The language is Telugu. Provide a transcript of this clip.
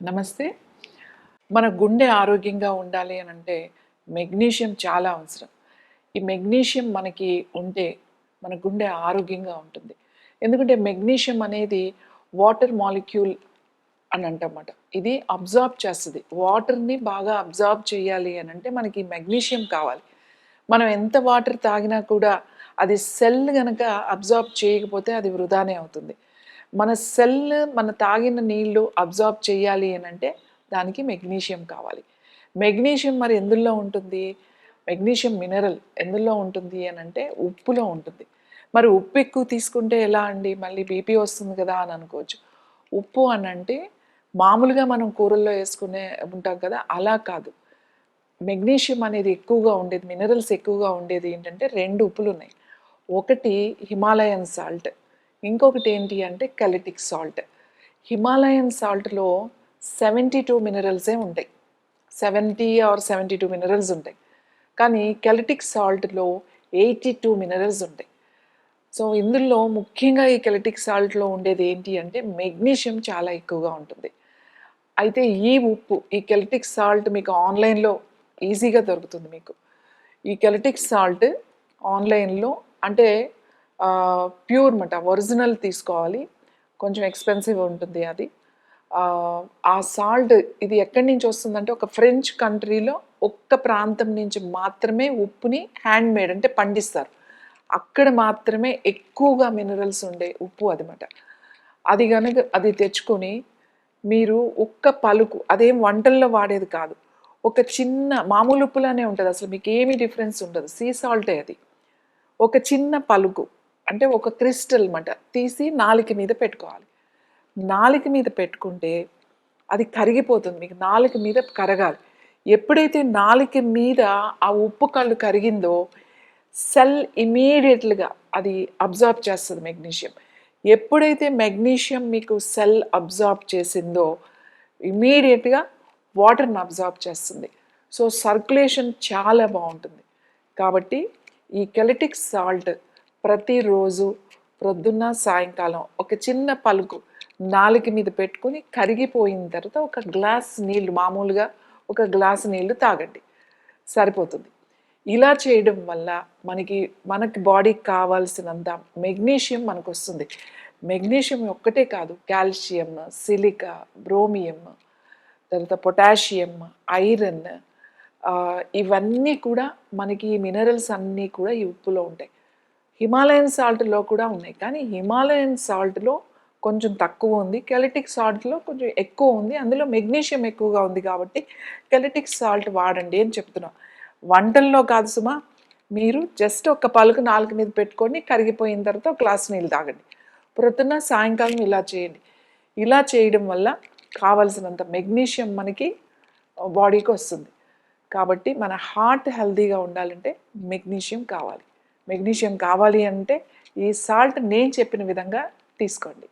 నమస్తే. మన గుండె ఆరోగ్యంగా ఉండాలి అని అంటే మెగ్నీషియం చాలా అవసరం. ఈ మెగ్నీషియం మనకి ఉంటే మన గుండె ఆరోగ్యంగా ఉంటుంది. ఎందుకంటే మెగ్నీషియం అనేది వాటర్ మాలిక్యూల్ అని అంటమాట ఇది అబ్జార్బ్ చేస్తుంది. వాటర్ని బాగా అబ్జార్బ్ చేయాలి అని అంటే మనకి మెగ్నీషియం కావాలి. మనం ఎంత వాటర్ తాగినా కూడా అది సెల్ గనక అబ్జార్బ్ చేయకపోతే అది వృధానే అవుతుంది. మన సెల్ మన తాగిన నీళ్ళు అబ్జార్బ్ చేయాలి అని అంటే దానికి మెగ్నీషియం కావాలి. మెగ్నీషియం మరి ఎందులో ఉంటుంది? మెగ్నీషియం మినరల్ ఎందులో ఉంటుంది అని అంటే ఉప్పులో ఉంటుంది. మరి ఉప్పు ఎక్కువ తీసుకుంటే ఎలా అండి? మళ్ళీ బీపీ వస్తుంది కదా అని అనుకోవచ్చు. ఉప్పు అని అంటే మామూలుగా మనం కూరల్లో వేసుకునే ఉంటాం కదా అలా కాదు. మెగ్నీషియం అనేది ఎక్కువగా ఉండేది మినరల్స్ ఎక్కువగా ఉండేది ఏంటంటే రెండు ఉప్పులు ఉన్నాయి. ఒకటి హిమాలయన్ సాల్ట్. ఇంకొకటి ఏంటి అంటే కెలటిక్ సాల్ట్. హిమాలయన్ సాల్ట్లో సెవెంటీ టూ మినరల్సే ఉంటాయి. Seventy or seventy two minerals ఉంటాయి. కానీ కెలటిక్ సాల్ట్లో ఎయిటీ టూ మినరల్స్ ఉంటాయి. సో ఇందులో ముఖ్యంగా ఈ కెలటిక్ సాల్ట్లో ఉండేది ఏంటి అంటే మెగ్నీషియం చాలా ఎక్కువగా ఉంటుంది. అయితే ఈ ఉప్పు ఈ కెలటిక్ సాల్ట్ మీకు ఆన్లైన్లో ఈజీగా దొరుకుతుంది మీకు. ఈ కెలటిక్ సాల్ట్ ఆన్లైన్లో అంటే ప్యూర్ మాట ఒరిజినల్ తీసుకోవాలి. కొంచెం ఎక్స్పెన్సివ్ ఉంటుంది అది. ఆ, సాల్ట్ ఇది ఎక్కడి నుంచి వస్తుందంటే ఒక ఫ్రెంచ్ కంట్రీలో ఒక్క ప్రాంతం నుంచి మాత్రమే ఉప్పుని హ్యాండ్ మేడ్ అంటే పండిస్తారు. అక్కడ మాత్రమే ఎక్కువగా మినరల్స్ ఉండే ఉప్పు అదనమాట అది కనుక అది తెచ్చుకొని మీరు ఒక్క పలుకు అదేం వంటల్లో వాడేది కాదు. ఒక చిన్న మామూలు ఉప్పులానే ఉంటుంది. అసలు మీకు ఏమీ డిఫరెన్స్ ఉండదు. సీ సాల్టే అది. ఒక చిన్న పలుకు అంటే ఒక క్రిస్టల్ మాట తీసి నాలుక మీద పెట్టుకోవాలి. నాలుక మీద పెట్టుకుంటే అది కరిగిపోతుంది. మీకు నాలుక మీద కరగాలి. ఎప్పుడైతే నాలుక మీద ఆ ఉప్పు కళ్ళు కరిగిందో సెల్ ఇమీడియట్లుగా అది అబ్జార్బ్ చేస్తుంది మెగ్నీషియం. ఎప్పుడైతే మెగ్నీషియం మీకు సెల్ అబ్జార్బ్ చేసిందో ఇమీడియట్గా వాటర్ని అబ్జార్బ్ చేస్తుంది. సో సర్క్యులేషన్ చాలా బాగుంటుంది. కాబట్టి ఈ కెలటిక్ సాల్ట్ ప్రతిరోజు ప్రొద్దున్న సాయంకాలం ఒక చిన్న పలుకు నాలుక మీద పెట్టుకొని కరిగిపోయిన తర్వాత ఒక గ్లాస్ నీళ్ళు మామూలుగా ఒక గ్లాస్ నీళ్ళు తాగండి. సరిపోతుంది. ఇలా చేయడం వల్ల మనకి మనకి బాడీకి కావాల్సినంత మెగ్నీషియం మనకు వస్తుంది మెగ్నీషియం ఒక్కటే కాదు కాల్షియం సిలికా బ్రోమియం తర్వాత పొటాషియం ఐరన్ ఇవన్నీ కూడా మనకి మినరల్స్ అన్నీ కూడా ఈ ఉప్పులో ఉంటాయి. హిమాలయన్ సాల్ట్లో కూడా ఉన్నాయి. కానీ హిమాలయన్ సాల్ట్లో కొంచెం తక్కువ ఉంది. కెలటిక్ సాల్ట్లో కొంచెం ఎక్కువ ఉంది. అందులో మెగ్నీషియం ఎక్కువగా ఉంది కాబట్టి కెలటిక్ సాల్ట్ వాడండి అని చెప్తున్నాం. వంటల్లో కాదు సుమా మీరు జస్ట్ ఒక పలుకు నాలుగు మీద పెట్టుకొని కరిగిపోయిన తర్వాత ఒక గ్లాస్ నీళ్ళు తాగండి. ప్రొద్దున సాయంకాలం ఇలా చేయండి. ఇలా చేయడం వల్ల కావలసినంత మెగ్నీషియం మనకి బాడీకి వస్తుంది. కాబట్టి మన హార్ట్ హెల్తీగా ఉండాలంటే మెగ్నీషియం కావాలి. మెగ్నీషియం కావాలి అంటే ఈ సాల్ట్ నేను చెప్పిన విధంగా తీసుకోండి.